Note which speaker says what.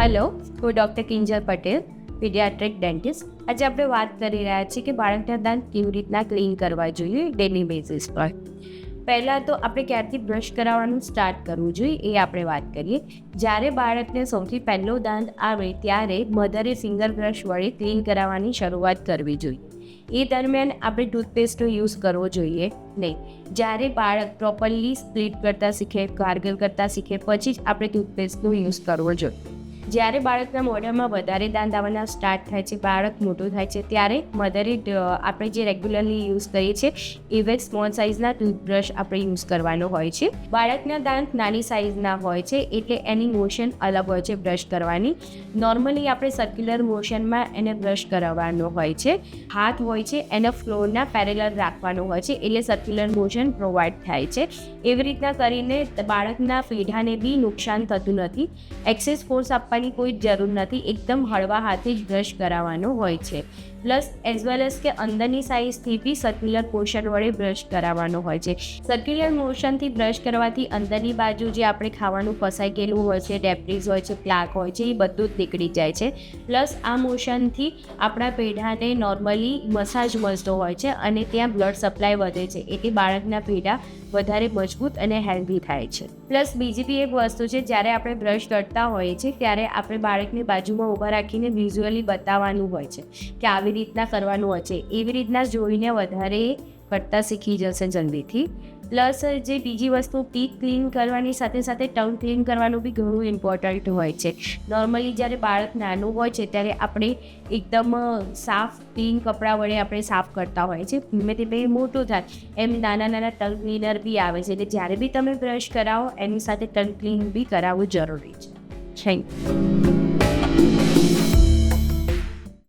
Speaker 1: Hello હું doctor Kinjal Patel paediatric dentist આજે આપણે વાત કરી રહ્યા છીએ કે બાળકના દાંત કેવી રીતના ક્લીન કરવા જોઈએ ડેલી બેઝિસ પર. પહેલાં તો આપણે ક્યારથી બ્રશ કરાવવાનું સ્ટાર્ટ કરવું જોઈએ એ આપણે વાત કરીએ. જ્યારે બાળકને સૌથી પહેલો દાંત આવે ત્યારે મધરે ફિંગર બ્રશ વડે ક્લીન કરાવવાની શરૂઆત કરવી જોઈએ. એ દરમિયાન આપણે ટૂથપેસ્ટનો યુઝ કરવો જોઈએ નહીં. જ્યારે બાળક પ્રોપરલી સ્પ્લિટ કરતાં શીખે ગાર્ગલ કરતાં શીખે, પછી જ આપણે ટૂથપેસ્ટનો યુઝ કરવો જોઈએ. જ્યારે બાળકના મોઢામાં વધારે દાંત આવવાના સ્ટાર્ટ થાય છે, બાળક મોટું થાય છે, ત્યારે મધરે આપણે જે રેગ્યુલરલી યુઝ કરીએ છીએ એવે સ્મોલ સાઇઝના ટૂથબ્રશ આપણે યુઝ કરવાનો હોય છે. બાળકના દાંત નાની સાઇઝના હોય છે, એટલે એની મોશન અલગ હોય છે બ્રશ કરવાની. નોર્મલી આપણે સર્ક્યુલર મોશનમાં એને બ્રશ કરાવવાનો હોય છે. હાથ હોય છે, એને ફ્લોરના પેરેલર રાખવાનો હોય છે, એટલે સર્ક્યુલર મોશન પ્રોવાઈડ થાય છે. એવી રીતના કરીને બાળકના પેઢાને બી નુકસાન થતું નથી. એક્સેસ ફોર્સ આપવાની કોઈ જરૂર નથી, એકદમ હળવા હાથે જ બ્રશ કરાવવાનો હોય છે. પ્લસ એઝ વેલ એઝ કે અંદરની સાઇઝથી બી સર્ક્યુલર મોશન વડે બ્રશ કરાવવાનો હોય છે. સર્ક્યુલર મોશનથી બ્રશ કરવાથી અંદરની બાજુ જે આપણે ખાવાનું ફસાઈ ગયેલું હોય છે ડેબ્રીઝ હોય છે પ્લાક હોય છે, એ બધું જ નીકળી જાય છે. પ્લસ, આ મોશનથી આપણા પેઢાને નોર્મલી મસાજ મળતો હોય છે અને ત્યાં બ્લડ સપ્લાય વધે છે. એટલે બાળકના પેઢા વધારે મજબૂત અને હેલ્ધી થાય છે. પ્લસ બીજી બી એક વસ્તુ છે, જ્યારે આપણે બ્રશ કરતા હોઈએ છીએ, ત્યારે આપણે બાળકને બાજુમાં ઊભા રાખીને વિઝ્યુઅલી બતાવવાનું હોય છે કે આવી રીતના કરવાનું હોય છે. એવી રીતના જોઈને વધારે કરતાં શીખી જશે જલ્દીથી. પ્લસ જે બીજી વસ્તુ ટીથ ક્લીન કરવાની સાથે સાથે ટંગ ક્લીન કરવાનું બી ઘણું ઇમ્પોર્ટન્ટ હોય છે. નોર્મલી જ્યારે બાળક નાનું હોય છે ત્યારે આપણે એકદમ સાફ ક્લીન કપડાં વડે આપણે સાફ કરતા હોય છે. ધીમે ધીમે મોટું થાય. એમ નાના નાના ટંગ ક્લીનર બી આવે છે. એટલે જ્યારે બી તમે બ્રશ કરાવો, એની સાથે ટંગ ક્લીન બી કરાવવું જરૂરી છે. Thank you